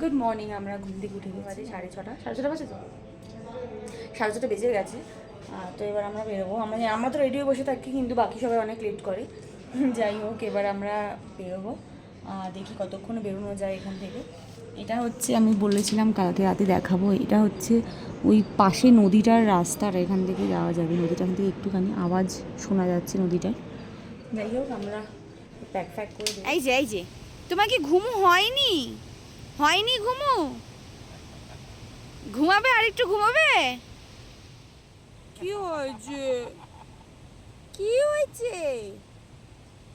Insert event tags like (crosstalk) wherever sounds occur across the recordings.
Good morning আমরা ঘুম থেকে উঠে গেছি। সাড়ে ছটা। সাড়ে ছটা বাজে তো? সাড়ে ছটা বেজে গেছে। তো এবার আমরা বেরোবো। আমরা আমরা তো রেডিও বসে থাকি কিন্তু বাকি সবাই অনেক লেট করে। (laughs) যাই হোক এবার আমরা বেরোবো। দেখি কতক্ষণ বেরোনো যায় এখান থেকে। এটা হচ্ছে আমি বলেছিলাম কালকে রাতে দেখাবো এটা হচ্ছে ওই পাশে নদীটার রাস্তার এখান থেকে যাওয়া যাবে। নদীটা এখান থেকে একটুখানি আওয়াজ শোনা যাচ্ছে নদীটার যাই হোক আমরা প্যাক প্যাক করে। এই যে এই যে তোমার কি ঘুমু হয়নি? হয়নি ঘুমু? ঘুমাবে? আর একটু ঘুমাবে? কি হয়েছে? কি হয়েছে?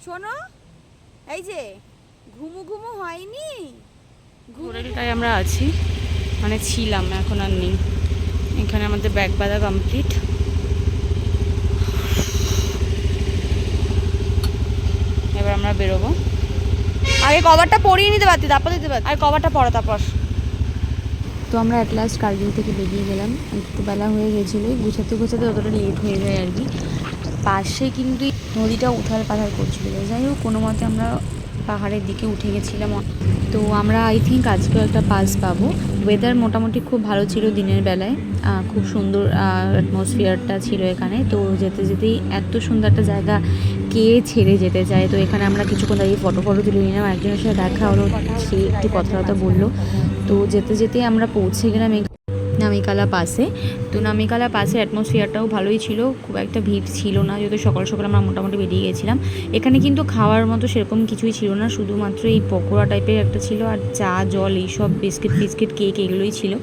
শোনো এই যে ঘুমু ঘুমু হয়নি? হোটেলটায় আমরা আছি। মানে ছিলাম এখন আর নেই। এখানে আমাদের ব্যাগ বাঁধা কমপ্লিট এবার আমরা বেরোবো। আগে কভারটা পরিয়ে নিতে পারতি তারপর দিতে পারতি। আর কভারটা পরো তারপর। তো আমরা অ্যাট লাস্ট কার্গিল থেকে বেরিয়ে গেলাম। একটু বেলা হয়ে গেছিল গুছাতে গুছাতে অতটা লেট হয়ে যায় আর কি। পাশে কিন্তু নদীটা উথাল পাথাল করছিল। যাই হোক কোনো মতে আমরা পাহাড়ের দিকে উঠে গেছিলাম। তো আমরা আই থিঙ্ক আজকেও একটা পাস পাবো। ওয়েদার মোটামুটি খুব ভালো ছিল দিনের বেলায়। খুব সুন্দর অ্যাটমসফিয়ারটা ছিল এখানে। তো যেতে যেতেই এত সুন্দর একটা জায়গা কে ছেড়ে যেতে চায়? তো এখানে আমরা কিছুক্ষণ দাঁড়িয়ে ফটো ফটো তুলে নিলাম। একজনের সাথে দেখা হলো, সে একটু কথা কথা বলল। তো যেতে যেতে আমরা পৌঁছে গেলাম নামিকালা পাসে। তো নামিকালা পাসের অ্যাটমসফিয়ারটাও ভালোই ছিল। খুব একটা ভিড় ছিল না, যেহেতু সকাল সকাল আমরা মোটামুটি বেরিয়ে গেছিলাম। এখানে কিন্তু খাওয়ার মতো সেরকম কিছুই ছিল না, শুধুমাত্র এই পকোড়া টাইপের একটা ছিল আর চা, জল এইসব, বিস্কিট ফিস্কিট, কেক এগুলোই ছিল।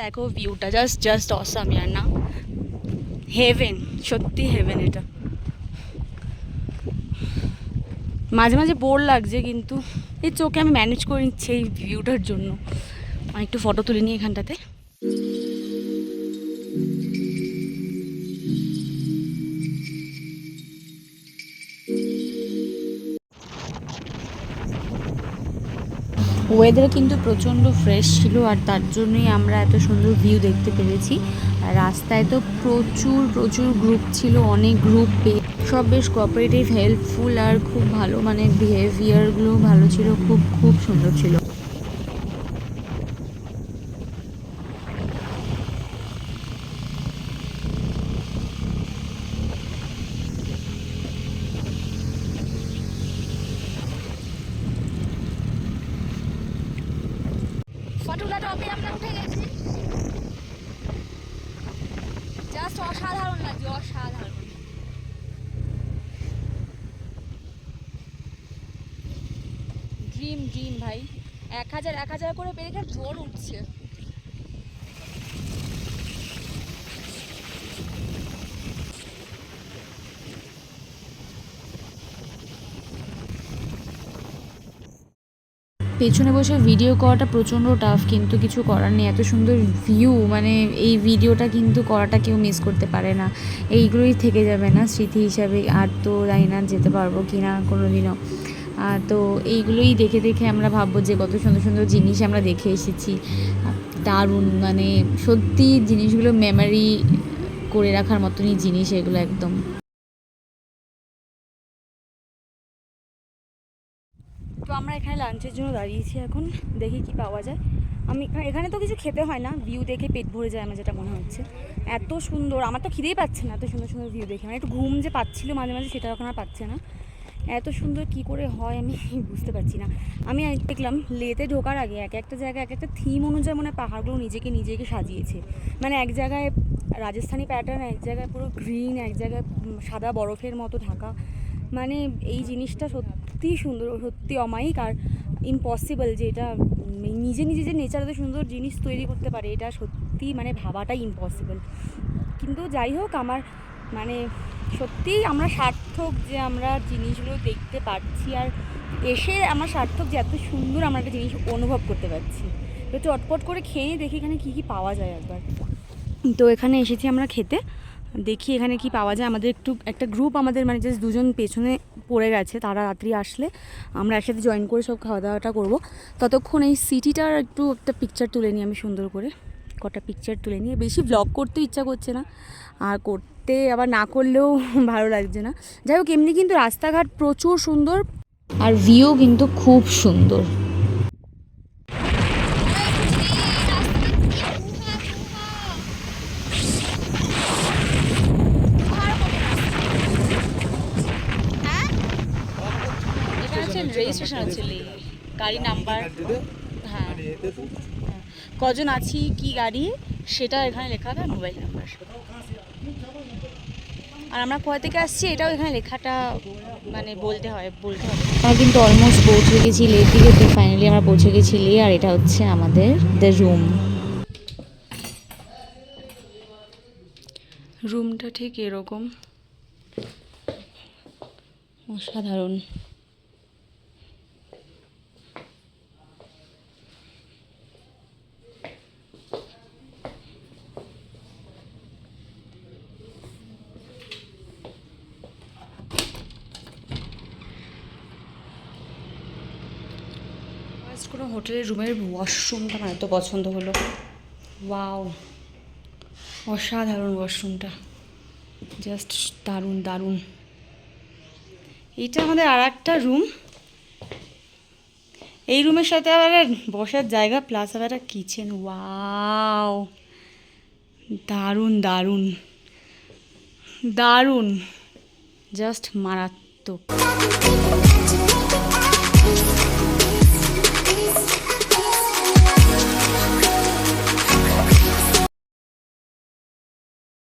দেখো ভিউটা জাস্ট জাস্ট অসাম ইয়ার না হেভেন সত্যি হেভেন এটা। মাঝে মাঝে বোর লাগছে, কিন্তু এই চোখে আমি ম্যানেজ করে নিচ্ছি এই ভিউটার জন্য। আমি একটু ফটো তুলে নিই এখানটাতে। ওয়েদার কিন্তু প্রচণ্ড ফ্রেশ ছিল আর তার জন্যই আমরা এত সুন্দর ভিউ দেখতে পেরেছি। আর রাস্তায় তো প্রচুর প্রচুর গ্রুপ ছিল, অনেক গ্রুপ সব বেশ কোঅপারেটিভ হেল্পফুল আর খুব ভালো মানে বিহেভিয়ারগুলো ভালো ছিল, খুব খুব সুন্দর ছিল। টপে আমরা উঠে গেছি? জাস্ট অসাধারণ লাগছে, অসাধারণ। ড্রিম ড্রিম ভাই। এক হাজার এক হাজার করে পেরেখার জোর উঠছে। পেছনে বসে ভিডিও করাটা প্রচণ্ড টাফ কিন্তু কিছু করার নেই। এত সুন্দর ভিউ মানে এই ভিডিওটা কিন্তু করাটা কেউ মিস করতে পারে না। এইগুলোই থেকে যাবে না স্মৃতি হিসাবে। আর তো জানি না যেতে পারব কি না কোনো দিনও তো এইগুলোই দেখে দেখে আমরা ভাববো যে কত সুন্দর সুন্দর জিনিস আমরা দেখে এসেছি। দারুণ মানে সত্যি জিনিসগুলো মেমারি করে রাখার মতনই জিনিস এগুলো একদম। তো আমরা এখানে লাঞ্চের জন্য দাঁড়িয়েছি এখন, দেখি কি পাওয়া যায়। আমি, এখানে তো কিছু খেতে হয় না ভিউ দেখে পেট ভরে যায় আমার যেটা মনে হচ্ছে। এত সুন্দর, আমার তো খিদেই পাচ্ছে না এত সুন্দর সুন্দর ভিউ দেখে। মানে একটু ঘুম যে পাচ্ছিল মাঝে মাঝে, সেটা এখন আর পাচ্ছে না। এত সুন্দর কি করে হয় আমি (laughs) বুঝতে পারছি না। আমি দেখলাম, লেতে ঢোকার আগে এক একটা জায়গায় এক একটা থিম অনুযায়ী মানে পাহাড়গুলো নিজেকে নিজেকে সাজিয়েছে। মানে এক জায়গায় রাজস্থানি প্যাটার্ন এক জায়গায় পুরো গ্রিন এক জায়গায় সাদা বরফের মতো ঢাকা। মানে এই জিনিসটা সত্যি সুন্দর সত্যি অমায়িক আর ইম্পসিবল যে এটা নিজে নিজে যে নেচার এত সুন্দর জিনিস তৈরি করতে পারে, এটা সত্যি মানে ভাবাটাই ইম্পসিবল কিন্তু যাই হোক, আমার মানে সত্যিই আমরা সার্থক যে আমরা জিনিসগুলো দেখতে পাচ্ছি আর এসে আমার সার্থক যে এত সুন্দর আমরা একটা জিনিস অনুভব করতে পারছি। তো চটপট করে খেয়ে দেখি এখানে কী কী পাওয়া যায় একবার। তো এখানে এসেছি আমরা খেতে। দেখি এখানে কি পাওয়া যায়। আমাদের একটু, একটা গ্রুপ আমাদের মানে জাস্ট দুজন পেছনে পড়ে গেছে, তারা রাত্রি আসলে। আমরা একসাথে জয়েন করে সব খাওয়া দাওয়াটা করব। ততক্ষণ এই সিটিটার একটু একটা পিকচার তুলে নিই আমি সুন্দর করে। কটা পিকচার তুলে নিয়ে বেশি ব্লগ করতে ইচ্ছা করছে না। আর করতে আবার না করলেও (laughs) ভালো লাগছে না। যাই হোক, এমনি কিন্তু রাস্তাঘাট প্রচুর সুন্দর। আর ভিউ কিন্তু খুব সুন্দর। রেজিস্ট্রেশন হচ্ছে গাড়ি নাম্বার হ্যাঁ। হ্যাঁ। কজন আছি কি গাড়ি সেটা এখানে লেখা হবে মোবাইল নাম্বার আর আমরা কোথা থেকে আসছি এটাও এখানে লেখাটা মানে বলতে হয় বলতে হবে। আমরা কিন্তু অলমোস্ট পৌঁছে গেছি লের দিকে তো ফাইনালি আমরা পৌঁছে গেছি লে আর এটা হচ্ছে আমাদের দ্য রুম রুমটা ঠিক এরকম। অসাধারণ। ফার্স্ট কোনো হোটেলের রুমের ওয়াশরুমটা আমার এত পছন্দ হলো। ওয়াও, অসাধারণ ওয়াশরুমটা। জাস্ট দারুণ দারুণ। এইটা আমাদের আর একটা রুম। এই রুমের সাথে আবার বসার জায়গা, প্লাস আবার একটা কিচেন। ওয়াও, দারুণ দারুণ। দারুণ। জাস্ট মারাত্মক।